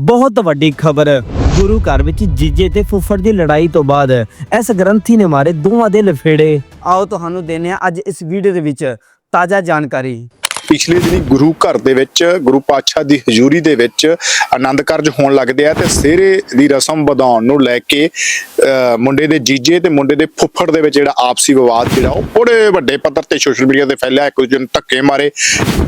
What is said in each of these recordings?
ਬਹੁਤ ਵੱਡੀ ਖਬਰ। ਗੁਰੂ ਘਰ ਵਿੱਚ ਜੀਜੇ ਤੇ ਫੁੱਫੜ ਦੀ ਲੜਾਈ ਤੋਂ ਬਾਅਦ ਇਸ ਗ੍ਰੰਥੀ ਨੇ ਮਾਰੇ ਦੋਵਾਂ ਦੇ ਲਫੇੜੇ। ਆਓ ਤੁਹਾਨੂੰ ਦੇਣੇ ਆ ਅੱਜ ਇਸ ਵੀਡੀਓ ਦੇ ਵਿੱਚ ਤਾਜ਼ਾ ਜਾਣਕਾਰੀ। ਪਿਛਲੇ ਦਿਨੀ ਗੁਰੂ ਘਰ ਦੇ ਵਿੱਚ ਗੁਰੂ ਪਾਤਸ਼ਾਹ ਦੀ ਹਜ਼ੂਰੀ ਦੇ ਵਿੱਚ ਆਨੰਦ ਕਾਰਜ ਹੋਣ ਲੱਗਦੇ ਆ ਤੇ ਸਿਹਰੇ ਦੀ ਰਸਮ ਵਧਾਉਣ ਨੂੰ ਲੈ ਕੇ ਅਹ, ਮੁੰਡੇ ਦੇ ਜੀਜੇ ਤੇ ਮੁੰਡੇ ਦੇ ਫੁੱਫੜ ਦੇ ਵਿੱਚ ਜਿਹੜਾ ਆਪਸੀ ਵਿਵਾਦ ਜਿਹੜਾ ਉਹ ਬੜੇ ਵੱਡੇ ਪੱਧਰ ਤੇ ਸੋਸ਼ਲ ਮੀਡੀਆ ਤੇ ਫੈਲਿਆ ਇੱਕ ਦੂਜੇ ਨੂੰ ਧੱਕੇ ਮਾਰੇ।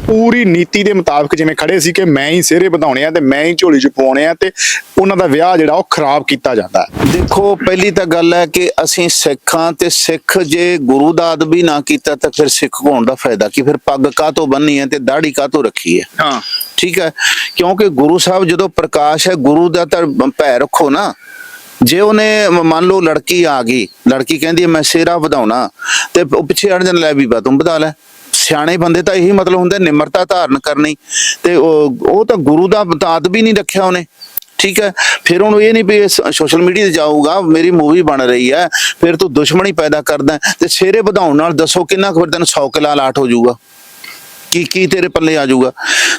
ਪੂਰੀ ਨੀਤੀ ਦੇ ਮੁਤਾਬਕ ਜਿਵੇਂ ਖੜੇ ਸੀ ਕਿ ਮੈਂ ਹੀ ਸਿਹਰੇ ਵਧਾਉਣੇ ਆ ਤੇ ਮੈਂ ਹੀ ਝੋਲੀ ਚ ਪਾਉਣੇ ਆ ਤੇ ਉਹਨਾਂ ਦਾ ਵਿਆਹ ਜਿਹੜਾ ਉਹ ਖਰਾਬ ਕੀਤਾ ਜਾਂਦਾ ਦੇਖੋ ਪਹਿਲੀ ਤਾਂ ਗੱਲ ਹੈ ਕਿ ਅਸੀਂ ਸਿੱਖਾਂ ਤੇ ਸਿੱਖ ਜੇ ਗੁਰੂ ਦਾ ਅਦਬ ਹੀ ਨਾ ਕੀਤਾ ਤਾਂ ਫਿਰ ਸਿੱਖ ਹੋਣ ਦਾ ਫਾਇਦਾ ਕੀ? ਫਿਰ ਪੱਗ ਕਾਹਤੋਂ ਬੰਨੀ ਹੈ ਤੇ ਦਾੜੀ ਕਾਹਤੋਂ ਰੱਖੀ ਹੈ? ਹਾਂ। ਠੀਕ ਹੈ? ਕਿਉਂਕਿ ਗੁਰੂ ਸਾਹਿਬ ਜਦੋਂ ਪ੍ਰਕਾਸ਼ ਹੈ ਗੁਰੂ ਦਾ ਤਾਂ ਭੈ ਰੱਖੋ ਨਾ। ਜੇ ਉਹਨੇ ਮੰਨ ਲਓ ਲੜਕੀ ਆ ਗਈ ਲੜਕੀ ਕਹਿੰਦੀ ਮੈਂ ਸਿਹਰਾ ਵਧਾਉਣਾ। ਤੇ ਉਹ ਪਿੱਛੇ ਅੜ ਜਨ ਲੈ ਵੀ ਬਾ ਤੂੰ ਵਧਾ ਲੈ। ਸਿਆਣੇ ਬੰਦੇ ਤਾਂ ਇਹੀ ਮਤਲਬ ਹੁੰਦਾ ਨਿਮਰਤਾ ਧਾਰਨ ਕਰਨੀ। ਤੇ ਉਹ ਤਾਂ ਗੁਰੂ ਦਾ ਤਾਦ ਵੀ ਨਹੀਂ ਰੱਖਿਆ ਉਹਨੇ। ਠੀਕ ਹੈ? ਫਿਰ ਉਹਨੂੰ ਇਹ ਨਹੀਂ ਵੀ ਸੋਸ਼ਲ ਮੀਡੀਆ ਤੇ ਜਾਊਗਾ ਮੇਰੀ ਮੂਵੀ ਬਣ ਰਹੀ ਹੈ ਫਿਰ ਤੂੰ ਦੁਸ਼ਮਣੀ ਪੈਦਾ ਕਰਦਾ ਤੇ ਸਿਹਰੇ ਵਧਾਉਣ ਨਾਲ ਦੱਸੋ ਕਿੰਨਾ ਕੁ ਫਿਰ ਤੈਨੂੰ 100 ਕਿਲਾ ਲਾਟ ਹੋ ਜਾਊਗਾ। ਕੀ ਕੀ ਤੇਰੇ ਪੱਲੇ ਆ ਜਾਊਗਾ।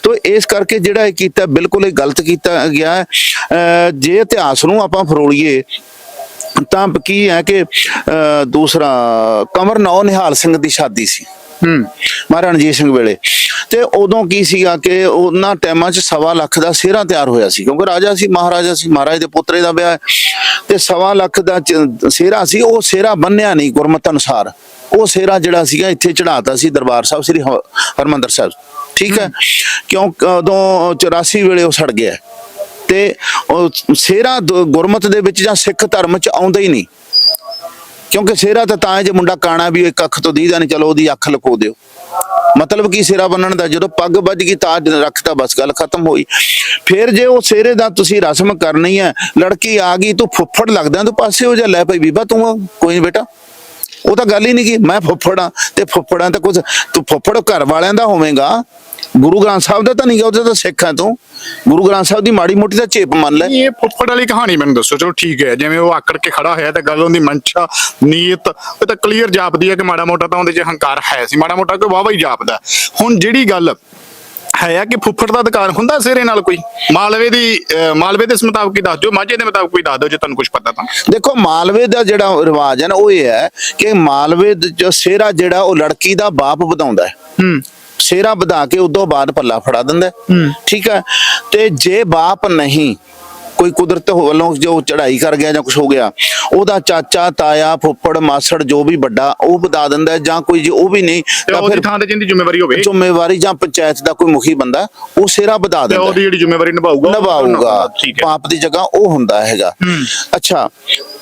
ਤੋ ਇਸ ਕਰਕੇ ਜਿਹੜਾ ਇਹ ਕੀਤਾ ਬਿਲਕੁਲ ਇਹ ਗਲਤ ਕੀਤਾ ਗਿਆ ਜੇ ਇਤਿਹਾਸ ਨੂੰ ਆਪਾਂ ਫਰੋਲੀਏ ਤਾਂ ਕੀ ਹੈ ਕਿ ਦੂਸਰਾ ਕਮਰ ਨੌ ਨਿਹਾਲ ਸਿੰਘ ਦੀ ਸ਼ਾਦੀ ਸੀ। ਹੂੰ। ਮਹਾਰਾਜਾ ਰਣਜੀਤ ਸਿੰਘ ਵੇਲੇ। ਤੇ ਉਦੋਂ ਕੀ ਸੀਗਾ ਕਿ ਉਹਨਾਂ ਟਾਈਮਾਂ 'ਚ ਸਵਾ ਲੱਖ ਦਾ ਸਿਹਰਾ ਤਿਆਰ ਹੋਇਆ ਸੀ ਕਿਉਂਕਿ ਰਾਜਾ ਸੀ ਮਹਾਰਾਜਾ ਸੀ ਮਹਾਰਾਜ ਦੇ ਪੁੱਤਰੇ ਦਾ ਵਿਆਹ ਹੈ। ਤੇ ਸਵਾ ਲੱਖ ਦਾ ਸਿਹਰਾ ਸੀ ਉਹ ਸਿਹਰਾ ਬੰਨਿਆ ਨਹੀਂ ਗੁਰਮਤ ਅਨੁਸਾਰ। ਉਹ ਸਿਹਰਾ ਜਿਹੜਾ ਸੀਗਾ ਇੱਥੇ ਚੜਾਤਾ ਸੀ ਦਰਬਾਰ ਸਾਹਿਬ, ਸ੍ਰੀ ਹ- ਹਰਿਮੰਦਰ ਸਾਹਿਬ। ਠੀਕ ਹੈ? ਕਿਉਂ ਉਦੋਂ 84 ਵੇਲੇ ਉਹ ਸੜ ਗਿਆ। ਤੇ ਉਹ ਸਿਹਰਾ ਦ- ਗੁਰਮਤ ਦੇ ਵਿੱਚ ਜਾਂ ਸਿੱਖ ਧਰਮ 'ਚ ਆਉਂਦਾ ਹੀ ਨਹੀਂ। ਕਿਉਂਕਿ ਸਿਹਰਾ ਤਾਂ ਤਾਂ ਜੇ ਮੁੰਡਾ ਕਾਣਾ ਵੀ ਇੱਕ ਅੱਖ ਤੋਂ ਦੀਦਾ ਨਹੀਂ ਚਲੋ ਉਹਦੀ ਅੱਖ ਲਕੋ ਦਿਓ। ਮਤਲਬ ਕੀ ਸਿਹਰਾ ਬੰਨਣ ਦਾ, ਜਦੋਂ ਪੱਗ ਵੱਜ ਗਈ ਤਾਜ ਰੱਖਤਾ, ਬਸ ਗੱਲ ਖਤਮ ਹੋਈ। ਫਿਰ ਜੇ ਉਹ ਸਿਹਰੇ ਦਾ ਤੁਸੀਂ ਰਸਮ ਕਰਨੀ ਹੈ, ਲੜਕੀ ਆ ਗਈ, ਤੂੰ ਫੁੱਫੜ ਲੱਗਦਾ ਤੂੰ ਪਾਸੇ ਹੋ ਜਾ, ਲੈ ਭਾਈ ਬੀਬਾ ਤੂੰ ਕੋਈ ਨਹੀਂ ਬੇਟਾ। ਉਹ ਤਾਂ ਗੱਲ ਹੀ ਨਹੀਂ ਕੀ ਮੈਂ ਫੁੱਫੜਾਂ ਤੇ ਫੁੱਫੜਾ ਤਾਂ ਕੁਝ ਤੂੰ ਫੁੱਫੜ ਘਰ ਵਾਲਿਆਂ ਦਾ ਹੋਵੇਂਗਾ। ਗੁਰੂ ਗ੍ਰੰਥ ਸਾਹਿਬ ਦਾ ਤਾਂ ਨਹੀਂ ਗਾ ਉਹਦੇ ਤਾਂ ਸਿੱਖ ਹੈ ਗੁਰੂ ਗ੍ਰੰਥ ਸਾਹਿਬ ਦੀ ਮਾੜੀ ਮੋਟੀ ਤਾਂ ਚੇਪ ਮੰਨ ਲੈ। ਇਹ ਫੁੱਫੜ ਵਾਲੀ ਕਹਾਣੀ ਮੈਨੂੰ ਦੱਸੋ, ਚਲੋ ਠੀਕ ਹੈ, ਜਿਵੇਂ ਉਹ ਆਕੜ ਕੇ ਖੜਾ ਹੋਇਆ ਤਾਂ ਗੱਲ ਉਹਦੀ ਮਨਸ਼ਾ ਨੀਅਤ ਉਹ ਤਾਂ ਕਲੀਅਰ ਜਾਪਦੀ ਹੈ ਕਿ ਮਾੜਾ ਮੋਟਾ ਤਾਂ ਉਹਦੇ 'ਚ ਹੰਕਾਰ ਹੈ ਸੀ, ਮਾੜਾ ਮੋਟਾ ਕੋਈ ਵਾਵਾ ਹੀ ਜਾਪਦਾ। ਹੁਣ ਜਿਹੜੀ ਗੱਲ ਹੈ ਆ ਕਿ ਫੁੱਫੜ ਦਾ ਅਧਿਕਾਰ ਹੁੰਦਾ ਸਿਰੇ ਨਾਲ ਕੋਈ? ਮਾਲਵੇ ਦੀ ਅਹ, ਮਾਲਵੇ ਦੇ ਮੁਤਾਬਕ ਹੀ ਦੱਸ ਦਿਓ ਮਾਝੇ ਦੇ ਮੁਤਾਬਕ ਕੋਈ ਦੱਸ ਦਿਓ ਜੇ ਤੁਹਾਨੂੰ ਕੁਝ ਪਤਾ ਤਾਂ। ਦੇਖੋ ਮਾਲਵੇ ਦਾ ਜਿਹੜਾ ਰਿਵਾਜ ਹੈ ਨਾ ਉਹ ਇਹ ਹੈ ਕਿ ਮਾਲਵੇ ਦਾ ਜੋ ਸਿਹਰਾ ਜਿਹੜਾ ਉਹ ਲੜਕੀ ਦਾ ਬਾਪ ਵਧਾਉਂਦਾ ਹੈ। ਹੂੰ। ਸਿਹਰਾ ਵਧਾ ਕੇ ਉਦੋਂ ਬਾਅਦ ਪੱਲਾ ਫੜਾ ਦਿੰਦਾ ਹੈ। ਠੀਕ ਹੈ? ਤੇ ਜੇ ਬਾਪ ਨਹੀਂ ਕੋਈ ਕੁਦਰਤ ਵੱਲੋਂ ਜੋ ਚੜ੍ਹਾਈ ਕਰ ਗਿਆ ਜਾਂ ਕੁਝ ਹੋ ਗਿਆ ਉਹਦਾ ਚਾਚਾ ਤਾਇਆ ਫੁੱਫੜ ਮਾਸੜ ਜੋ ਵੀ ਵੱਡਾ ਉਹ ਵਧਾ ਦਿੰਦਾ ਜਾਂ ਕੋਈ ਜੇ ਉਹ ਵੀ ਨਹੀਂ ਤੇ ਫਿਰ ਥਾਂ ਤੇ ਜਿੰਦੀ ਜ਼ਿੰਮੇਵਾਰੀ ਹੋਵੇ। ਜ਼ਿੰਮੇਵਾਰੀ ਜਾਂ ਪੰਚਾਇਤ ਦਾ ਕੋਈ ਮੁਖੀ ਬੰਦਾ ਉਹ ਸਿਹਰਾ ਵਧਾ ਤੇ ਦਿੰਦਾ। ਉਹਦੀ ਜਿਹੜੀ ਜ਼ਿੰਮੇਵਾਰੀ ਨਿਭਾਊਗਾ ਨਿਭਾਊਗਾ। ਪਾਪ ਦੀ ਜਗ੍ਹਾ ਉਹ ਹੁੰਦਾ ਹੈਗਾ। ਅੱਛਾ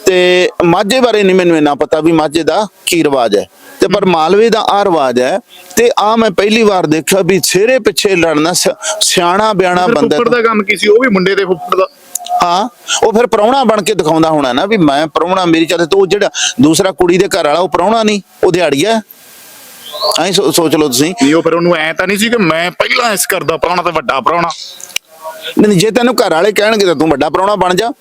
ਤੇ ਮਾਝੇ ਬਾਰੇ ਨਹੀਂ ਮੈਨੂੰ ਇੰਨਾ ਪਤਾ ਵੀ ਮਾਝੇ ਦਾ ਕੀ ਰਿਵਾਜ ਹੈ। ਤੇ ਪਰ ਮਾਲਵੇ ਦਾ ਆ ਰਿਵਾਜ ਹੈ ਤੇ ਆ ਮੈਂ ਪਹਿਲੀ ਵਾਰ ਦੇਖਿਆ ਵੀ ਸਿਹਰੇ ਪਿੱਛੇ ਲੜਨਾ ਸਿਆਣਾ ਬਿਆਣਾ ਬੰਦਾ ਫੁੱਫੜ ਦਾ ਕੰਮ ਕੀ ਸੀ? ਉਹ ਵੀ ਮੁੰਡੇ ਦੇ ਫੁੱਫੜ ਦਾ ਹਾਂ ਉਹ ਫਿਰ ਪ੍ਰਾਹੁਣਾ ਬਣ ਕੇ ਦਿਖਾਉਂਦਾ ਹੋਣਾ ਨਾ ਵੀ ਮੈਂ ਪ੍ਰਾਹੁਣਾ ਮੇਰੀ ਚਾਹਤੇ ਤੋਂ ਜਿਹੜਾ ਦੂਸਰਾ ਕੁੜੀ ਦੇ ਘਰ ਵਾਲਾ ਉਹ ਪ੍ਰਾਹੁਣਾ ਨਹੀਂ ਉਹ ਦਿਹਾੜੀਆ ਐਂ ਸੋਚ ਲਓ ਤੁਸੀਂ। ਨਹੀਂ ਉਹ ਫਿਰ ਉਹਨੂੰ ਐ ਤਾਂ ਨਹੀਂ ਸੀ ਕਿ ਮੈਂ ਪਹਿਲਾਂ ਇਸ ਕਰਦਾ ਪ੍ਰਾਹੁਣਾ ਤੇ ਵੱਡਾ ਪ੍ਰਾਹੁਣਾ। ਨਹੀਂ ਜੇ ਤੈਨੂੰ ਘਰ ਵਾਲੇ ਕਹਿਣਗੇ ਤਾਂ ਤੂੰ ਵੱਡਾ ਪ੍ਰਾਹੁਣਾ ਬਣ ਜਾ।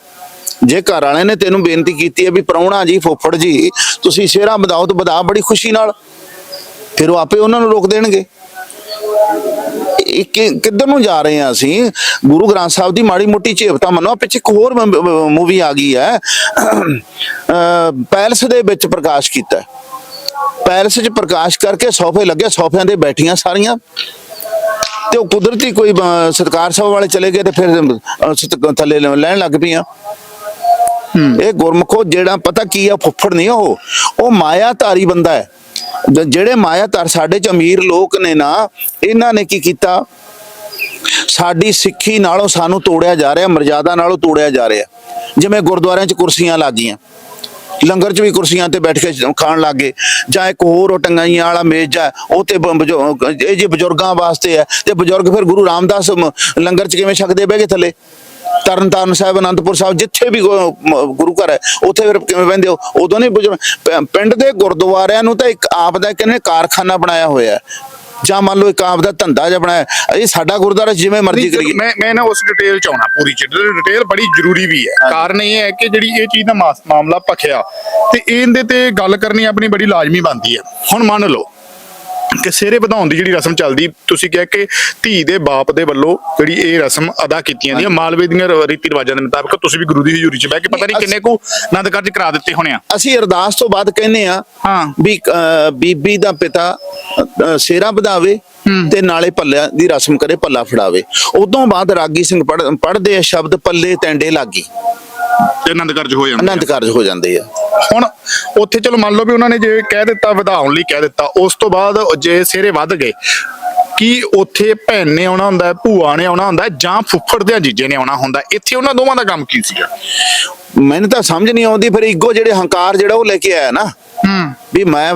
ਜੇ ਘਰ ਵਾਲੇ ਨੇ ਤੈਨੂੰ ਬੇਨਤੀ ਕੀਤੀ ਹੈ ਵੀ ਪ੍ਰਾਹੁਣਾ ਜੀ ਫੁੱਫੜ ਜੀ ਤੁਸੀਂ ਸ਼ੇਰਾ ਵਧਾਓ ਤਾਂ ਵਧਾ ਬੜੀ ਖੁਸ਼ੀ ਨਾਲ। ਫਿਰ ਉਹ ਆਪੇ ਉਹਨਾਂ ਨੂੰ ਰੋਕ ਦੇਣਗੇ। ਕਿੱਧਰ ਨੂੰ ਜਾ ਰਹੇ ਆ ਅਸੀਂ? ਗੁਰੂ ਗ੍ਰੰਥ ਸਾਹਿਬ ਦੀ ਮਾੜੀ ਮੋਟੀ ਝੇਪਤਾ ਮੰਨੋ ਪਿੱਛੇ ਇੱਕ ਹੋਰ ਮੂਵੀ ਆ ਗਈ ਹੈ। ਪੈਲਸ ਦੇ ਵਿੱਚ ਪ੍ਰਕਾਸ਼ ਕੀਤਾ ਪੈਲਸ 'ਚ ਪ੍ਰਕਾਸ਼ ਕਰਕੇ ਸੋਫੇ ਲੱਗੇ ਸੋਫਿਆਂ ਦੇ ਬੈਠੀਆਂ ਸਾਰੀਆਂ। ਤੇ ਉਹ ਕੁਦਰਤੀ ਕੋਈ ਅਹ, ਸਤਕਾਰ ਸਭਾ ਵਾਲੇ ਚਲੇ ਗਏ ਤੇ ਫਿਰ ਥੱਲੇ ਲੈਣ ਲੱਗ ਪਈਆਂ। ਇਹ ਗੁਰਮਖੋ ਜਿਹੜਾ ਪਤਾ ਕੀ ਆ ਫੁੱਫੜ ਨਹੀਂ ਉਹ। ਉਹ ਮਾਇਆਧਾਰੀ ਬੰਦਾ ਹੈ। ਜਿਹੜੇ ਮਾਇਆਧਾਰ ਸਾਡੇ ਚ ਅਮੀਰ ਲੋਕ ਨੇ ਨਾ, ਇਹਨਾਂ ਨੇ ਕੀ ਕੀਤਾ? ਸਾਡੀ ਸਿੱਖੀ ਨਾਲੋਂ ਸਾਨੂੰ ਤੋੜਿਆ ਜਾ ਰਿਹਾ, ਮਰਜ਼ਾਦਾ ਨਾਲੋਂ ਤੋੜਿਆ ਜਾ ਰਿਹਾ। ਜਿਵੇਂ ਗੁਰਦੁਆਰਿਆਂ 'ਚ ਕੁਰਸੀਆਂ ਲੱਗ ਗਈਆਂ ਲੰਗਰ 'ਚ ਵੀ ਕੁਰਸੀਆਂ ਤੇ ਬੈਠ ਕੇ ਖਾਣ ਲੱਗੇ ਜਾਂ ਇੱਕ ਹੋਰ ਟੰਗਾਈਆਂ ਵਾਲਾ ਮੇਜ਼ ਆ, ਉਹ ਤੇ ਇਹ ਜੇ ਬਜ਼ੁਰਗਾਂ ਵਾਸਤੇ ਹੈ ਤੇ ਬਜ਼ੁਰਗ ਫਿਰ ਗੁਰੂ ਰਾਮਦਾਸ ਲੰਗਰ 'ਚ ਕਿਵੇਂ ਛਕਦੇ ਬਹਿ ਗਏ ਥੱਲੇ? ਤਰਨਤਾਰਨ ਸਾਹਿਬ ਅਨੰਦਪੁਰ ਸਾਹਿਬ ਜਿੱਥੇ ਵੀ ਗੁਰੂ ਘਰ ਹੈ ਉੱਥੇ ਫਿਰ ਕਿਵੇਂ ਬਹਿੰਦੇ ਹੋ? ਉਦੋਂ ਨਹੀਂ ਪ- ਪਿੰਡ ਦੇ ਗੁਰਦੁਆਰਿਆਂ ਨੂੰ ਤਾਂ ਇੱਕ ਆਪ ਦਾ ਕਹਿੰਦੇ ਕਾਰਖਾਨਾ ਬਣਾਇਆ ਹੋਇਆ ਜਾਂ ਮੰਨ ਲਓ ਇੱਕ ਆਪ ਦਾ ਧੰਦਾ ਜਿਹਾ ਬਣਾਇਆ ਇਹ ਸਾਡਾ ਗੁਰਦੁਆਰਾ ਜਿਵੇਂ ਮਰਜ਼ੀ ਕਰੀਏ। ਮੈਂ ਮੈਂ ਨਾ ਉਸ ਡਿਟੇਲ ਚ ਆਉਣਾ ਪੂਰੀ ਚ। ਡਿਟੇਲ ਬੜੀ ਜ਼ਰੂਰੀ ਵੀ ਹੈ। ਕਾਰਨ ਇਹ ਹੈ ਕਿ ਜਿਹੜੀ ਇਹ ਚੀਜ਼ ਦਾ ਮਾਮਲਾ ਭਖਿਆ ਤੇ ਇਹਦੇ ਤੇ ਗੱਲ ਕਰਨੀ ਆਪਣੀ ਬੜੀ ਲਾਜ਼ਮੀ ਬਣਦੀ ਹੈ। ਹੁਣ ਮੰਨ ਲਓ ਸਿਹਰੇ ਵਧਾਉਣ ਦੀ ਜਿਹੜੀ ਰਸਮ ਚੱਲਦੀ ਤੁਸੀਂ ਕਿਹਾ ਕਿ ਧੀ ਦੇ ਬਾਪ ਦੇ ਵੱਲੋਂ ਜਿਹੜੀ ਇਹ ਰਸਮ ਅਦਾ ਕੀਤੀਆਂ ਦੀਆਂ ਮਾਲਵੇ ਦੀਆਂ ਰੀਤੀ ਰਿਵਾਜਾਂ ਦੇ ਮੁਤਾਬਕ ਤੁਸੀਂ ਵੀ ਗੁਰੂ ਦੀ ਹਜ਼ੂਰੀ 'ਚ ਬਹਿ ਕੇ ਪਤਾ ਨਹੀਂ ਕਿੰਨੇ ਕੁ ਆਨੰਦ ਕਾਰਜ ਕਰਾ ਦਿੱਤੇ ਹੋਣੇ ਆ। ਅਸੀਂ ਅਰਦਾਸ ਤੋਂ ਬਾਅਦ ਕਹਿੰਨੇ ਆ ਹਾਂ। ਵੀ ਬੀਬੀ ਦਾ ਪਿਤਾ ਸਿਹਰਾ ਵਧਾਵੇ ਤੇ ਨਾਲੇ ਪੱਲਿਆਂ ਦੀ ਰਸਮ ਕਰੇ ਪੱਲਾ ਫੜਾਵੇ। ਉਦੋਂ ਬਾਅਦ ਰਾਗੀ ਸਿੰਘ ਪੜ੍ਹਦੇ ਆ ਸ਼ਬਦ ਪੱਲੇ ਟੈਂਡੇ ਲਾਗੀ। ਤੇ ਆਨੰਦ ਕਾਰਜ ਹੋ ਜਾਂਦੇ। ਆਨੰਦ ਕਾਰਜ ਹੋ ਜਾਂਦੇ ਆ। ਹੁਣ ਉੱਥੇ ਚਲੋ ਮੰਨ ਲਓ ਵੀ ਉਹਨਾਂ ਨੇ ਜੇ ਕਹਿ ਦਿੱਤਾ ਵਧਾਉਣ ਲਈ ਕਹਿ ਦਿੱਤਾ ਉਸ ਤੋਂ ਬਾਅਦ ਜੇ ਸਿਹਰੇ ਵੱਧ ਗਏ ਕੀ ਉੱਥੇ ਭੈਣ ਨੇ ਆਉਣਾ ਹੁੰਦਾ ਭੂਆ ਨੇ ਆਉਣਾ ਹੁੰਦਾ ਜਾਂ ਫੁੱਫੜ ਦੇ ਜੀਜੇ ਨੇ ਆਉਣਾ ਹੁੰਦਾ? ਇੱਥੇ ਉਹਨਾਂ ਦੋਵਾਂ ਦਾ ਕੰਮ ਕੀ ਸੀਗਾ ਮੈਨੂੰ ਤਾਂ ਸਮਝ ਨਹੀਂ ਆਉਂਦੀ ਫਿਰ ਈਗੋ ਜਿਹੜੇ ਹੰਕਾਰ ਜਿਹੜਾ ਉਹ ਲੈ ਕੇ ਆਇਆ ਨਾ। ਹੂੰ। ਵੀ ਮੈਂ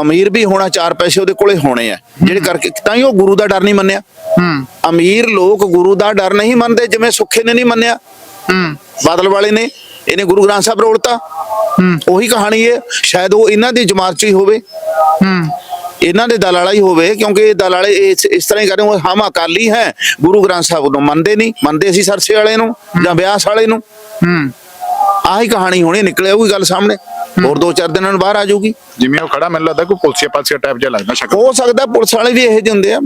ਅਮੀਰ ਵੀ ਹੋਣਾ ਚਾਰ ਪੈਸੇ ਉਹਦੇ ਕੋਲੇ ਹੋਣੇ ਆ। ਜਿਹੜੇ ਕਰਕੇ ਤਾਂ ਹੀ ਉਹ ਗੁਰੂ ਦਾ ਡਰ ਨਹੀਂ ਮੰਨਿਆ। ਹੂੰ। ਅਮੀਰ ਲੋਕ ਗੁਰੂ ਦਾ ਡਰ ਨਹੀਂ ਮੰਨਦੇ ਜਿਵੇਂ ਸੁੱਖੇ ਨੇ ਨਹੀਂ ਮੰਨਿਆ। ਬਾਦਲ ਵਾਲੇ ਨੇ ਇਹਨੇ ਗੁਰੂ ਗ੍ਰੰਥ ਸਾਹਿਬ ਰੋੜਤਾ ਹੂੰ। ਉਹੀ ਕਹਾਣੀ ਹੈ ਸ਼ਾਇਦ ਉਹ ਇਹਨਾਂ ਦੀ ਜਮਾਤ ਚ ਹੀ ਹੋਵੇ। ਹੂੰ। ਇਹਨਾਂ ਦੇ ਦਲ ਵਾਲਾ ਹੀ ਹੋਵੇ ਕਿਉਂਕਿ ਇਹ ਦਲ ਵਾਲੇ ਇਸ ਇਸ ਤਰ੍ਹਾਂ ਹੀ ਕਰਦੇ ਉਹ ਹਮ ਅਕਾਲੀ ਹੈ ਗੁਰੂ ਗ੍ਰੰਥ ਸਾਹਿਬ ਨੂੰ ਮੰਨਦੇ ਨਹੀਂ। ਮੰਨਦੇ ਸੀ ਸਰਸੇ ਵਾਲੇ ਨੂੰ ਜਾਂ ਬਿਆਸ ਵਾਲੇ ਨੂੰ। ਹੂੰ। ਆਹੀ ਕਹਾਣੀ ਹੋਣੀ ਨਿਕਲੇ ਆਊਗੀ ਗੱਲ ਸਾਹਮਣੇ। ਹੋਰ ਦੋ ਚਾਰ ਦਿਨਾਂ ਨੂੰ ਬਾਹਰ ਆ ਜਾਊਗੀ। ਜਿਵੇਂ ਉਹ ਖੜਾ ਮੈਨੂੰ ਲੱਗਦਾ ਕੋਈ ਪੁਲਸੀਆ ਪਾਲਸੀਆ ਟਾਈਪ ਜਿਹਾ ਲੱਗਦਾ ਸ਼ਕਲ। ਹੋ ਸਕਦਾ ਪੁਲਿਸ ਵਾਲੇ ਵੀ ਇਹੋ ਜਿਹੇ ਹੁੰਦੇ ਆ।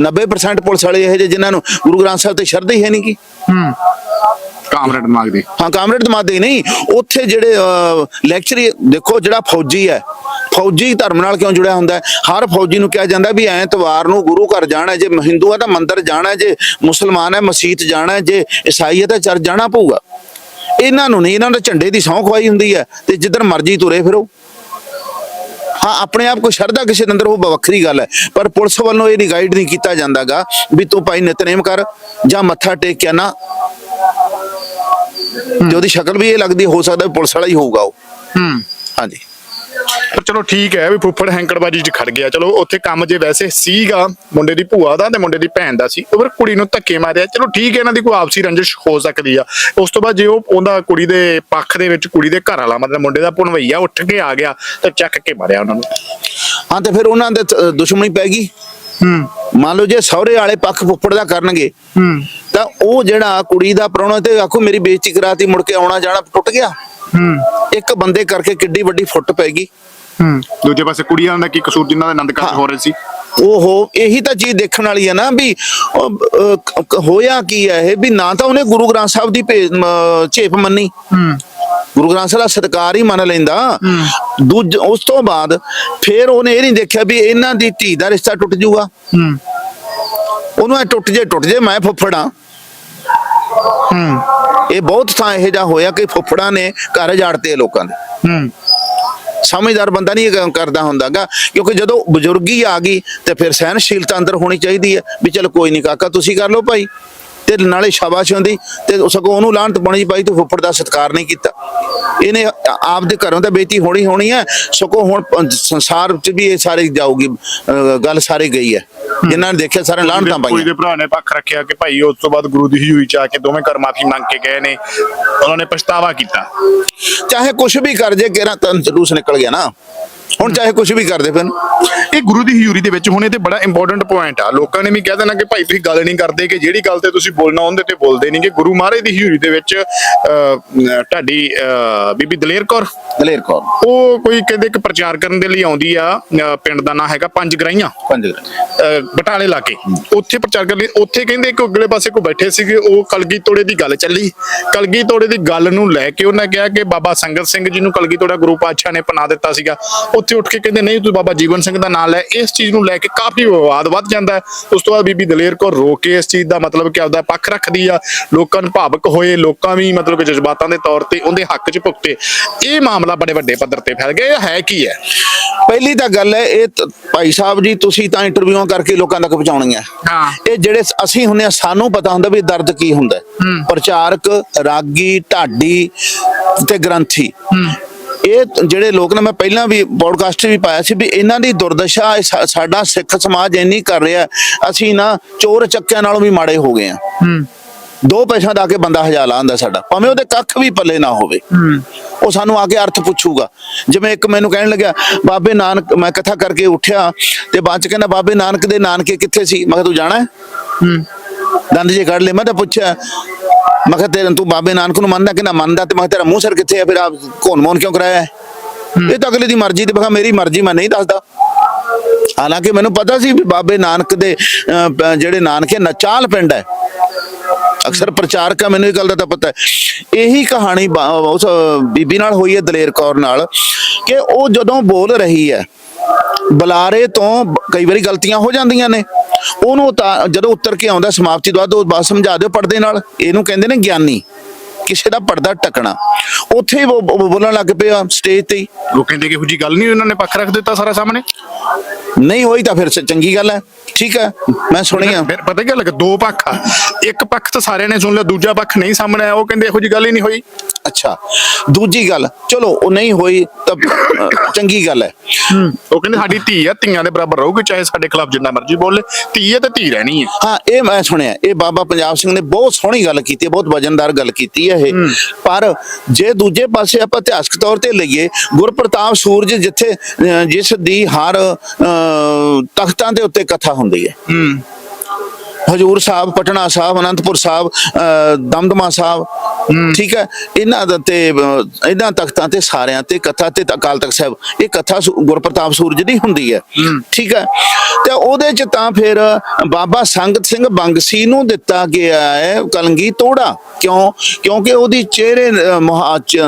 90% ਪੁਲਿਸ ਵਾਲੇ ਇਹੋ ਜਿਹੇ ਜਿਨ੍ਹਾਂ ਨੂੰ ਗੁਰੂ ਗ੍ਰੰਥ ਸਾਹਿਬ ਤੇ ਸ਼ਰਧਾ ਹੀ ਹੈ ਨਹੀਂ ਕੀ ਹੂੰ। ਕਾਮਰੇਡ ਦਿਮਾਗ ਦੀ। ਹਾਂ ਕਾਮਰੇਡ ਦਮਾਦੇ ਨਹੀਂ ਉੱਥੇ ਜਿਹੜੇ ਲੈਕਚਰ ਦੇਖੋ ਜਿਹੜਾ ਫੌਜੀ ਹੈ। ਫੌਜੀ ਧਰਮ ਨਾਲ ਕਿਉਂ ਜੁੜਿਆ ਹੁੰਦਾ ਹੈ? ਹਰ ਫੌਜੀ ਨੂੰ ਕਿਹਾ ਜਾਂਦਾ ਵੀ ਐਤਵਾਰ ਨੂੰ ਗੁਰੂ ਘਰ ਜਾਣਾ ਜੇ ਹਿੰਦੂ ਹੈ ਤਾਂ ਮੰਦਿਰ ਜਾਣਾ ਜੇ ਮੁਸਲਮਾਨ ਹੈ ਮਸਜਿਦ ਜਾਣਾ ਜੇ ਈਸਾਈ ਹੈ ਤਾਂ ਚਰਚ ਜਾਣਾ ਪਊਗਾ। ਇਹਨਾਂ ਨੂੰ ਨਹੀਂ ਇਹਨਾਂ ਦੇ ਝੰਡੇ ਦੀ ਸਹੁੰ ਖਵਾਈ ਹੁੰਦੀ ਹੈ ਤੇ ਜਿੱਧਰ ਮਰਜ਼ੀ ਤੁਰੇ ਫਿਰੋ। ਹਾਂ ਆਪਣੇ ਆਪ ਕੋਈ ਸ਼ਰਧਾ ਕਿਸੇ ਦੇ ਅੰਦਰ ਉਹ ਵੱਖਰੀ ਗੱਲ ਹੈ। ਪਰ ਪੁਲਿਸ ਵੱਲੋਂ ਇਹ ਨਹੀਂ ਗਾਈਡ ਨਹੀਂ ਕੀਤਾ ਜਾਂਦਾਗਾ ਵੀ ਤੂੰ ਭਾਈ ਨਿਤਨੇਮ ਕਰ ਜਾਂ ਮੱਥਾ ਟੇਕ ਕੇ ਨਾ ਤੇ ਉਹਦੀ ਸ਼ਕਲ ਵੀ ਇਹ ਲੱਗਦੀ ਹੋ ਸਕਦਾ ਪੁਲਿਸ ਵਾਲਾ ਹੀ ਹੋਊਗਾ ਉਹ। ਹੂੰ। ਹਾਂਜੀ। ਪਰ ਚਲੋ ਠੀਕ ਹੈ ਵੀ ਫੁੱਫੜ ਹੈਂਕੜਬਾਜੀ 'ਚ ਖੜ ਗਿਆ। ਚਲੋ ਉੱਥੇ ਕੰਮ ਜੇ ਵੈਸੇ ਸੀਗਾ ਮੁੰਡੇ ਦੀ ਭੂਆ ਦਾ ਤੇ ਮੁੰਡੇ ਦੀ ਭੈਣ ਦਾ ਸੀ ਉਹ ਫਿਰ ਕੁੜੀ ਨੂੰ ਧੱਕੇ ਮਾਰਿਆ। ਚਲੋ ਠੀਕ ਹੈ ਇਹਨਾਂ ਦੀ ਕੋਈ ਆਪਸੀ ਰੰਜਿਸ਼ ਹੋ ਸਕਦੀ ਆ। ਉਸ ਤੋਂ ਬਾਅਦ ਜੇ ਉਹ ਉਹਦਾ ਕੁੜੀ ਦੇ ਪੱਖ ਦੇ ਵਿੱਚ ਕੁੜੀ ਦੇ ਘਰ ਵਾਲਾ ਮਤਲਬ ਮੁੰਡੇ ਦਾ ਭਣਵਈਆ ਉੱਠ ਕੇ ਆ ਗਿਆ ਤੇ ਚੱਕ ਕੇ ਮਾਰਿਆ ਉਹਨਾਂ ਨੂੰ। ਹਾਂ ਤੇ ਫਿਰ ਉਹਨਾਂ ਦੇ ਤ- ਦੁਸ਼ਮਣੀ ਪੈ ਗਈ। ਹੂੰ। ਮੰਨ ਲਓ ਜੇ ਸਹੁਰੇ ਵਾਲੇ ਪੱਖ ਫੁੱਫੜ ਦਾ ਕਰਨਗੇ ਹੂੰ। ਤਾਂ ਉਹ ਜਿਹੜਾ ਕੁੜੀ ਦਾ ਪ੍ਰਾਹੁਣਾ ਤੇ ਆਖੋ ਮੇਰੀ ਬੇਇੱਜ਼ਤੀ ਕਰਾਤੀ ਮੁੜ ਕੇ ਆਉਣਾ ਜਾਣਾ ਟੁੱਟ ਗਿਆ। ਹੂੰ। ਇੱਕ ਬੰਦੇ ਕਰਕੇ ਕਿੱਡੀ ਵੱਡੀ ਫੁੱਟ ਪੈ ਗਈ ਹੂੰ। ਦੂਜੇ ਪਾਸੇ ਕੁੜੀਆਂ ਦਾ ਕੀ ਕਸੂਰ ਜਿਨ੍ਹਾਂ ਦੇ ਆਨੰਦ ਕਾਰਜ ਹੋ। ਰਹੇ ਸੀ? ਓਹੋ ਇਹੀ ਤਾਂ ਚੀਜ਼ ਦੇਖਣ ਵਾਲੀ ਹੈ ਨਾ ਵੀ ਹੋਇਆ ਕੀ ਹੈ ਇਹ? ਵੀ ਨਾ ਤਾਂ ਉਹਨੇ ਗੁਰੂ ਗ੍ਰੰਥ ਸਾਹਿਬ ਦੀ ਝੇਪ ਮੰਨੀ। ਹੂੰ। ਗੁਰੂ ਗ੍ਰੰਥ ਸਾਹਿਬ ਦਾ ਸਤਿਕਾਰ ਹੀ ਮੰਨ ਲੈਂਦਾ। ਦੂਜ ਉਸ ਤੋਂ ਬਾਅਦ ਫਿਰ ਉਹਨੇ ਇਹ ਨਹੀਂ ਦੇਖਿਆ ਵੀ ਇਹਨਾਂ ਦੀ ਧੀ ਦਾ ਰਿਸ਼ਤਾ ਟੁੱਟ ਜਾਊਗਾ ਹੂੰ। ਉਹਨੂੰ ਇਹ ਟੁੱਟ ਜੇ ਟੁੱਟ ਜੇ ਮੈਂ ਫੁੱਫੜਾਂ ਹੂੰ। ਇਹ ਬਹੁਤ ਥਾਂ ਇਹੋ ਜਿਹਾ ਹੋਇਆ ਕਿ ਫੁੱਫੜਾਂ ਨੇ ਘਰ ਜਾੜਤੇ ਲੋਕਾਂ ਦੇ। ਹੂੰ। ਸਮਝਦਾਰ ਬੰਦਾ ਨਹੀਂ ਇਹ ਕਰਦਾ ਹੁੰਦਾਗਾ ਕਿਉਂਕਿ ਜਦੋਂ ਬਜ਼ੁਰਗੀ ਆ ਗਈ ਤੇ ਫਿਰ ਸਹਿਨਸ਼ੀਲਤਾ ਅੰਦਰ ਹੋਣੀ ਚਾਹੀਦੀ ਹੈ ਵੀ ਚਲ ਕੋਈ ਨਹੀਂ ਕਾਕਾ ਤੁਸੀਂ ਕਰ ਲਓ ਭਾਈ। ਤੇ ਨਾਲੇ ਸ਼ਾਬਾਸ਼ ਹੁੰਦੀ ਤੇ ਸਗੋਂ ਉਹਨੂੰ ਲਾਹਨਤ ਪਾਣੀ ਪਾਈ ਤੂੰ ਫੁੱਫੜ ਦਾ ਸਤਿਕਾਰ ਨਹੀਂ ਕੀਤਾ। ਇਹਨੇ ਆਪ ਦੇ ਘਰੋਂ ਤਾਂ ਬੇਇੱਜ਼ਤੀ ਹੋਣੀ ਹੋਣੀ ਹੈ ਸਗੋਂ ਹੁਣ ਸੰਸਾਰ ਵਿੱਚ ਵੀ ਇਹ ਸਾਰੇ ਜਾਊਗੀ ਗੱਲ ਸਾਰੇ ਗਈ ਹੈ। ਜਿਨ੍ਹਾਂ ਨੇ ਦੇਖਿਆ ਸਾਰੇ ਲਾਹਨਤਾਂ ਕੁੜੀ ਪਾਈਆਂ। ਦੇ ਭਰਾ ਨੇ ਪੱਖ ਰੱਖਿਆ ਕਿ ਭਾਈ ਉਸ ਤੋਂ ਬਾਅਦ ਗੁਰੂ ਦੀ ਹਜ਼ੂਰੀ ਚ ਆ ਕੇ ਦੋਵੇਂ ਘਰ ਮਾਫੀ ਮੰਗ ਕੇ ਗਏ ਨੇ ਉਹਨਾਂ ਨੇ ਪਛਤਾਵਾ ਕੀਤਾ। ਚਾਹੇ ਕੁਝ ਵੀ ਕਰ ਜੇ ਕਿਹੜਾ ਤਾਂ ਜਲੂਸ ਨਿਕਲ ਗਿਆ ਨਾ। ਹੁਣ ਚਾਹੇ ਕੁਝ ਵੀ ਕਰਦੇ ਫਿਰ। ਇਹ ਗੁਰੂ ਦੀ ਹਜ਼ੂਰੀ ਦੇ ਵਿੱਚ ਹੁਣ ਇਹ ਤੇ ਬੜਾ ਇੰਪੋਰਟੈਂਟ ਪੁਆਇੰਟ ਆ। ਲੋਕਾਂ ਨੇ ਵੀ ਕਹਿ ਦੇਣਾ ਕਿ ਭਾਈ ਤੁਸੀਂ ਗੱਲ ਨਹੀਂ ਕਰਦੇ ਕਿ ਜਿਹੜੀ ਗੱਲ ਤੇ ਤੁਸੀਂ ਬੋਲਣਾ ਉਹਦੇ ਤੇ ਬੋਲਦੇ ਨਹੀਂ ਕਿ ਗੁਰੂ ਮਹਾਰਾਜ ਦੀ ਹਜ਼ੂਰੀ ਦੇ ਵਿੱਚ ਤੁਹਾਡੀ ਬੀਬੀ ਦਲੇਰ ਕੌਰ। ਦਲੇਰ ਕੌਰ। ਉਹ ਕੋਈ ਕਹਿੰਦੇ ਕਿ ਪ੍ਰਚਾਰ ਕਰਨ ਦੇ ਲਈ ਆਉਂਦੀ ਆ ਪਿੰਡ ਦਾ ਨਾਂ ਹੈਗਾ ਪੰਜ ਗਰਾਈਆਂ। ਪੰਜ ਅਹ, ਬਟਾਲੇ ਲਾਗੇ। ਉੱਥੇ ਪ੍ਰਚਾਰ ਕਰਨ ਲਈ ਉੱਥੇ ਕਹਿੰਦੇ ਕਿ ਅਗਲੇ ਪਾਸੇ ਕੋ ਬੈਠੇ ਸੀਗੇ ਉਹ ਕਲਗੀ ਤੋੜੇ ਦੀ ਗੱਲ ਚੱਲੀ। ਕਲਗੀ ਤੋੜੇ ਦੀ ਗੱਲ ਨੂੰ ਲੈ ਕੇ ਉਹਨਾਂ ਕਿਹਾ ਕਿ ਬਾਬਾ ਸੰਗਤ ਸਿੰਘ ਜੀ ਨੂੰ ਕਲਗੀ ਤੋੜਾ ਗੁਰੂ ਪਾਤਸ਼ਾਹ ਨੇ ਪਨਾ ਦਿੱਤਾ ਸੀਗਾ। ਉੱਥੇ ਉੱਠ ਕੇ ਕਹਿੰਦੇ ਨਹੀਂ ਤੂੰ ਬਾਬਾ ਜੀਵਨ ਸਿੰਘ ਦਾ ਨਾਮ ਲੈ। ਇਸ ਚੀਜ਼ ਨੂੰ ਲੈ ਕੇ ਕਾਫੀ ਵਿਵਾਦ ਵੱਧ ਜਾਂਦਾ ਹੈ। ਉਸ ਤੋਂ ਬਾਅਦ ਬੀਬੀ ਦਲੇਰ ਕੌਰ ਰੋ ਕੇ ਇਸ ਚੀਜ਼ ਦਾ ਮਤਲਬ ਕਿ ਆਪਦਾ ਪੱਖ ਰੱਖਦੀ ਆ। ਲੋਕਾਂ ਨੂੰ ਭਾਵਕ ਹੋਏ ਲੋਕਾਂ ਵੀ ਮਤਲਬ ਕਿ ਜਜ਼ਬਾਤਾਂ ਦੇ ਤੌਰ ਤੇ ਉਹਦੇ ਹੱਕ 'ਚ ਭੁਗਤੇ। ਇਹ ਮਾਮਲਾ ਬੜੇ ਵੱਡੇ ਪੱਧਰ ਤੇ ਫੈਲ ਗਿਆ ਇਹ ਹੈ ਕੀ ਹੈ? ਪਹਿਲੀ ਤਾਂ ਗੱਲ ਹੈ ਇਹ ਭਾਈ ਸਾਹਿਬ ਜੀ ਤੁਸੀਂ ਤਾਂ ਇੰਟਰਵਿਊਆਂ ਕਰਕੇ ਲੋਕਾਂ ਤੱਕ ਪਹੁੰਚਾਉਣੀਆਂ। ਹਾਂ। ਇਹ ਜਿਹੜੇ ਅਸੀਂ ਹੁੰਨੇ ਆ ਸਾਨੂੰ ਪਤਾ ਹੁੰਦਾ ਵੀ ਦਰਦ ਕੀ ਹੁੰਦਾ। ਪ੍ਰਚਾਰਕ ਰਾਗੀ ਢਾਡੀ ਤੇ ਗ੍ਰੰਥੀ। ਇਹ ਜਿਹੜੇ ਲੋਕ ਨੇ ਮੈਂ ਪਹਿਲਾਂ ਵੀ ਪੋਡਕਾਸਟ ਵੀ ਪਾਇਆ ਸੀ ਵੀ ਇਹਨਾਂ ਦੀ ਦੁਰਦਸ਼ਾ ਸਾਡਾ ਸਿੱਖ ਸਮਾਜ ਇੰਨੀ ਕਰ ਰਿਹਾ ਅਸੀਂ ਨਾ ਚੋਰ ਚੱਕਿਆਂ ਨਾਲੋਂ ਵੀ ਮਾੜੇ ਹੋ ਗਏ ਆ ਦੋ ਪੈਸਿਆਂ ਦਾ ਆ ਕੇ ਬੰਦਾ ਹਜ਼ਾਲਾ ਹੁੰਦਾ ਸਾਡਾ ਭਾਵੇਂ ਉਹਦੇ ਕੱਖ ਵੀ ਪੱਲੇ ਨਾ ਹੋਵੇ। ਉਹ ਸਾਨੂੰ ਆ ਕੇ ਅਰਥ ਪੁੱਛੂਗਾ। ਜਿਵੇਂ ਇੱਕ ਮੈਨੂੰ ਕਹਿਣ ਲੱਗਿਆ ਬਾਬੇ ਨਾਨਕ ਮੈਂ ਕਥਾ ਕਰਕੇ ਉੱਠਿਆ ਤੇ ਬਾਅਦ ਚ ਕਹਿੰਦਾ ਬਾਬੇ ਨਾਨਕ ਦੇ ਨਾਨਕੇ ਕਿੱਥੇ ਸੀ? ਮੈਂ ਕਿਹਾ ਤੂੰ ਜਾਣਾ ਹੈ? ਦੰਦ ਜੇ ਕੱਢ ਲੈ ਮੈਂ ਤਾਂ ਪੁੱਛਿਆ। ਮੈਂ ਕਿਹਾ ਤੇਰੇ ਤੂੰ ਬਾਬੇ ਨਾਨਕ ਨੂੰ ਮੰਨਦਾ ਕਿ ਨਾ ਮੰਨਦਾ? ਤੇ ਮੈਂ ਤੇਰਾ ਮੂੰਹ ਸਿਰ ਕਿੱਥੇ ਹੈ? ਫਿਰ ਆਪ ਘੋਨ ਮੋਨ ਕਿਉਂ ਕਰਾਇਆ? ਇਹ ਤਾਂ ਅਗਲੇ ਦੀ ਮਰਜ਼ੀ ਤੇ ਕਿਹਾ ਮੇਰੀ ਮਰਜ਼ੀ ਮੈਂ ਨਹੀਂ ਦੱਸਦਾ। ਹਾਲਾਂਕਿ ਮੈਨੂੰ ਪਤਾ ਸੀ ਵੀ ਬਾਬੇ ਨਾਨਕ ਦੇ ਜਿਹੜੇ ਨਾਨਕੇ ਨਚਾਲ ਪਿੰਡ ਹੈ ਅਕਸਰ ਪ੍ਰਚਾਰਕ ਆ, ਮੈਨੂੰ ਇਹ ਗੱਲ ਦਾ ਤਾਂ ਪਤਾ ਹੈ। ਇਹੀ ਕਹਾਣੀ ਉਸ, ਬੀਬੀ ਨਾਲ ਹੋਈ ਹੈ ਦਲੇਰ ਕੌਰ ਨਾਲ ਕਿ ਉਹ ਜਦੋਂ ਬੋਲ ਰਹੀ ਹੈ, ਬੁਲਾਰੇ ਤੋਂ ਕਈ ਵਾਰੀ ਗਲਤੀਆਂ ਹੋ ਜਾਂਦੀਆਂ ਨੇ। ਉਹਨੂੰ ਉਤਾ- ਜਦੋਂ ਉੱਤਰ ਕੇ ਆਉਂਦਾ ਸਮਾਪਤੀ ਤੋਂ ਬਾਅਦ, ਉਹ ਬਾਤ ਸਮਝਾ ਦਿਓ ਪਰਦੇ ਨਾਲ। ਇਹਨੂੰ ਕਹਿੰਦੇ ਨੇ ਗਿਆਨੀ, ਕਿਸੇ ਦਾ ਪਰਦਾ ਟਕਣਾ। ਉੱਥੇ ਹੀ ਉਹ ਬੋਲਣ ਲੱਗ ਪਿਆ ਸਟੇਜ ਤੇ ਹੀ। ਉਹ ਕਹਿੰਦੇ ਕਿ ਇਹੋ ਜੀ ਗੱਲ ਨਹੀਂ, ਉਹਨਾਂ ਨੇ ਪੱਖ ਰੱਖ ਦਿੱਤਾ ਸਾਰਾ ਸਾਹਮਣੇ। ਨਹੀਂ ਹੋਈ ਤਾਂ ਫਿਰ ਚੰਗੀ ਗੱਲ ਹੈ। ਠੀਕ ਹੈ। ਮੈਂ ਸੁਣੀ ਆ ਫਿਰ ਪਤਾ ਕੀ ਲੱਗਾ ਦੋ ਪੱਖ ਆ। ਇੱਕ ਪੱਖ ਤਾਂ ਸਾਰਿਆਂ ਨੇ ਸੁਣ ਲਿਆ ਦੂਜਾ ਪੱਖ ਨਹੀਂ ਸਾਹਮਣੇ ਆਇਆ। ਉਹ ਕਹਿੰਦੇ ਇਹੋ ਜੀ ਗੱਲ ਹੀ ਨਹੀਂ ਹੋਈ। ਅੱਛਾ। ਦੂਜੀ ਗੱਲ ਚਲੋ ਉਹ ਨਹੀਂ ਹੋਈ ਤਾਂ ਚੰਗੀ ਗੱਲ ਹੈ। ਉਹ ਕਹਿੰਦੇ ਸਾਡੀ ਧੀ ਆ ਧੀਆਂ ਦੇ ਬਰਾਬਰ ਰਹੂਗੀ ਚਾਹੇ ਸਾਡੇ ਖਿਲਾਫ ਜਿੰਨਾ ਮਰਜ਼ੀ ਬੋਲੇ। ਧੀ ਹੈ ਤੇ ਧੀ ਰਹਿਣੀ ਹੈ। ਹਾਂ ਇਹ ਮੈਂ ਸੁਣਿਆ। ਇਹ ਬਾਬਾ ਪੰਜਾਬ ਸਿੰਘ ਨੇ ਬਹੁਤ ਸੋਹਣੀ ਗੱਲ ਕੀਤੀ ਹੈ ਬਹੁਤ ਵਜਨਦਾਰ ਗੱਲ ਕੀਤੀ ਹੈ ਇਹ। ਪਰ ਜੇ ਦੂਜੇ ਪਾਸੇ ਆਪਾਂ ਇਤਿਹਾਸਕ ਤੌਰ ਤੇ ਲਈਏ ਗੁਰਪ੍ਰਤਾਪ ਸੂਰਜ ਜਿੱਥੇ ਜਿਸ ਦੀ ਹਰ ਤਖਤਾਂ ਦੇ ਉੱਤੇ ਕਥਾ ਹੁੰਦੀ ਹੈ। ਹੂੰ। ਹਜੂਰ ਸਾਹਿਬ ਪਟਨਾ ਸਾਹਿਬ ਅਨੰਦਪੁਰ ਸਾਹਿਬ ਦਮਦਮਾ ਸਾਹਿਬ ਠੀਕ ਹੈ? ਇਹਨਾਂ ਦੇ ਤੇ ਇਹਨਾਂ ਤਖਤਾਂ ਤੇ ਸਾਰਿਆਂ ਤੇ ਕਥਾ ਤੇ ਅਕਾਲ ਤਖਤ ਸਾਹਿਬ ਇਹ ਕਥਾ ਗੁਰਪ੍ਰਤਾਪ ਸੂਰਜ ਦੀ ਹੁੰਦੀ ਹੈ ਠੀਕ ਹੈ? ਤੇ ਉਹਦੇ ਚ ਤਾਂ ਫਿਰ ਬਾਬਾ ਸੰਗਤ ਸਿੰਘ ਬੰਗਸੀ ਨੂੰ ਦਿੱਤਾ ਗਿਆ ਹੈ ਕਲੰਗੀ ਤੋੜਾ। ਕਿਉਂ? ਕਿਉਂਕਿ ਉਹਦੀ ਚਿਹਰੇ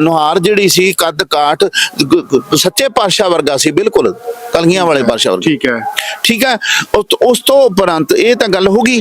ਨੁਹਾਰ ਜਿਹੜੀ ਸੀ ਕੱਦ ਕਾਠ ਗ- ਸੱਚੇ ਪਾਤਸ਼ਾਹ ਵਰਗਾ ਸੀ ਬਿਲਕੁਲ। ਕਲਗੀਆਂ ਵਾਲੇ ਪਾਤਸ਼ਾਹ ਵਰਗਾ। ਠੀਕ ਹੈ। ਠੀਕ ਹੈ? ਉਸ ਤੋਂ ਉਪਰੰਤ ਇਹ ਤਾਂ ਗੱਲ ਹੋ ਗਈ।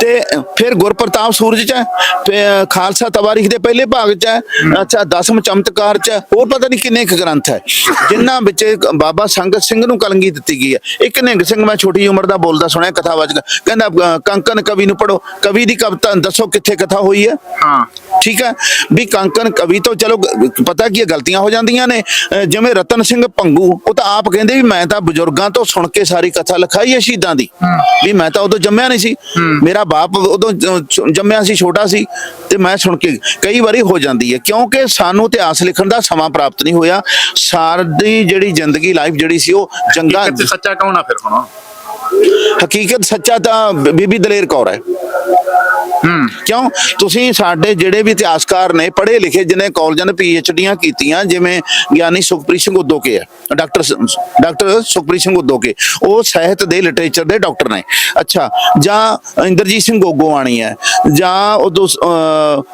ਤੇ ਫਿਰ ਗੁਰਪ੍ਰਤਾਪ ਸੂਰਜ ਚ ਖਾਲਸਾ ਤਵਾਰੀਖ ਦੇ ਪਹਿਲੇ ਭਾਗ ਚ ਅੱਛਾ ਦਸਮ ਚਮਤਕਾਰ ਚ ਹੋਰ ਪਤਾ ਨਹੀਂ ਕਿੰਨੇ ਗ੍ਰੰਥ ਹੈ ਜਿਨ੍ਹਾਂ ਵਿੱਚ ਬਾਬਾ ਸੰਗਤ ਸਿੰਘ ਨੂੰ ਕਲੰਗੀ ਦਿੱਤੀ ਗਈ ਹੈ। ਇੱਕ ਨਿਹੰਗ ਸਿੰਘ ਮੈਂ ਛੋਟੀ ਉਮਰ ਦਾ ਬੋਲਦਾ ਸੁਣਿਆ ਕਥਾਵਾਚਕ ਕਹਿੰਦਾ ਕੰਕਨ ਕਵੀ ਨੂੰ ਪੜੋ ਕਵੀ ਦੀ ਕਵਿਤਾ ਦੱਸੋ ਕਿੱਥੇ ਕਥਾ ਹੋਈ ਹੈ? ਹਾਂ। ਠੀਕ ਹੈ? ਵੀ ਕੰਕਨ ਕਵੀ ਤੋਂ ਚਲੋ ਪਤਾ ਕੀ ਹੈ, ਗਲਤੀਆਂ ਹੋ ਜਾਂਦੀਆਂ ਨੇ ਜਿਵੇਂ ਰਤਨ ਸਿੰਘ ਭੰਗੂ ਉਹ ਤਾਂ ਆਪ ਕਹਿੰਦੇ ਵੀ ਮੈਂ ਤਾਂ ਬਜ਼ੁਰਗਾਂ ਤੋਂ ਸੁਣ ਕੇ ਸਾਰੀ ਕਥਾ ਲਿਖਾਈ ਹੈ ਸ਼ਹੀਦਾਂ ਦੀ ਵੀ ਮੈਂ ਤਾਂ ਉਦੋਂ ਜੰਮਿਆ ਨਹੀਂ ਸੀ। ਮੇਰਾ ਬਾਪ ਉਦੋਂ ਜੰਮਿਆ ਸੀ ਛੋਟਾ ਸੀ ਤੇ ਮੈਂ ਸੁਣ ਕੇ ਕਈ ਵਾਰੀ ਹੋ ਜਾਂਦੀ ਹੈ ਕਿਉਂਕਿ ਸਾਨੂੰ ਇਤਿਹਾਸ ਲਿਖਣ ਦਾ ਸਮਾਂ ਪ੍ਰਾਪਤ ਨਹੀਂ ਹੋਇਆ। ਸਾਡੀ ਜਿਹੜੀ ਜ਼ਿੰਦਗੀ ਲਾਈਫ ਜਿਹੜੀ ਸੀ ਉਹ ਜੰਗਾਂ ਤੇ ਸੱਚਾ ਕੌਣ ਆ ਫਿਰ ਹੁਣ? ਹਕੀਕਤ ਸੱਚਾ ਤਾਂ ਬੀਬੀ ਦਲੇਰ ਕੌਰ ਹੂੰ। ਕਿਉਂ? ਤੁਸੀਂ ਸਾਡੇ ਜਿਹੜੇ ਵੀ ਇਤਿਹਾਸਕਾਰ ਨੇ ਪੜ੍ਹੇ ਲਿਖੇ ਜਿਨੇ ਕਾਲਜਾਂ ਨੇ ਪੀਐਚਡੀਆਂ ਕੀਤੀਆਂ ਜਿਵੇਂ ਗਿਆਨੀ ਸੁਖਪ੍ਰੀਤ ਸਿੰਘ ਉਦੋਕੇ ਹੈ ਡਾਕਟਰ ਡਾਕਟਰ ਸੁਖਪ੍ਰੀਤ ਸਿੰਘ ਉਦੋਕੇ ਉਹ ਸਾਹਿਤ ਦੇ ਲਿਟਰੇਚਰ ਦੇ ਡਾਕਟਰ ਨੇ। ਅੱਛਾ ਜਾਂ ਇੰਦਰਜੀਤ ਸਿੰਘ ਗੋਗੋਵਾਣੀ ਹੈ ਜਾਂ ਉਦੋਂ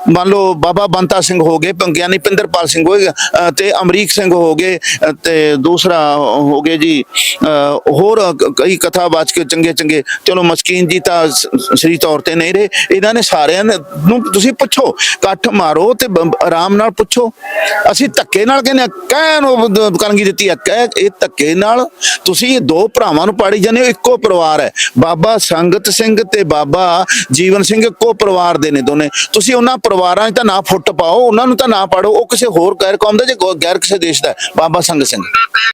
ਮੰਨ ਲਓ ਬਾਬਾ ਬੰਤਾ ਸਿੰਘ ਹੋ ਗਏ ਗਿਆਨੀ ਪਿੰਦਰਪਾਲ ਸਿੰਘ ਹੋਏ ਅਹ, ਤੇ ਅਮਰੀਕ ਸਿੰਘ ਹੋ ਗਏ ਅਹ, ਤੇ ਦੂਸਰਾ ਹੋ ਗਏ ਜੀ ਹੋਰ ਕਈ ਕਥਾ ਵਾਚ ਕੇ ਚੰਗੇ ਚੰਗੇ ਚਲੋ ਮਸਕੀਨ ਜੀ ਤਾਂ ਸ੍ਰੀ ਤੌਰ ਤੇ ਨਹੀਂ ਰਹੇ ਇਹਨਾਂ ਨੇ ਸਾਰਿਆਂ ਨੂੰ। ਤੁਸੀਂ ਪੁੱਛੋ ਇਕੱਠ ਮਾਰੋ ਤੇ ਆਰਾਮ ਨਾਲ ਪੁੱਛੋ। ਅਸੀਂ ਧੱਕੇ ਨਾਲ ਕਹਿੰਦੇ ਆ, ਕਹਿ ਕਲੰਗੀ ਦਿੱਤੀ ਹੈ ਇਹ ਧੱਕੇ ਨਾਲ ਤੁਸੀਂ ਦੋ ਭਰਾਵਾਂ ਨੂੰ ਪਾੜੀ ਜਾਂਦੇ ਹੋ ਇੱਕੋ ਪਰਿਵਾਰ ਹੈ। ਬਾਬਾ ਸੰਗਤ ਸਿੰਘ ਤੇ ਬਾਬਾ ਜੀਵਨ ਸਿੰਘ ਇੱਕੋ ਪਰਿਵਾਰ ਦੇ ਨੇ ਦੋਨੇ। ਤੁਸੀਂ ਉਹਨਾਂ ਪਰਿਵਾਰਾਂ 'ਚ ਤਾਂ ਨਾ ਫੁੱਟ ਪਾਓ ਉਹਨਾਂ ਨੂੰ ਤਾਂ ਨਾ ਪਾੜੋ ਉਹ ਕਿਸੇ ਹੋਰ ਗੈਰ ਕੌਮ ਦਾ ਜੇ ਗੈਰ ਕਿਸੇ ਦੇਸ਼ ਦਾ ਬਾਬਾ ਸੰਗਤ ਸਿੰਘ।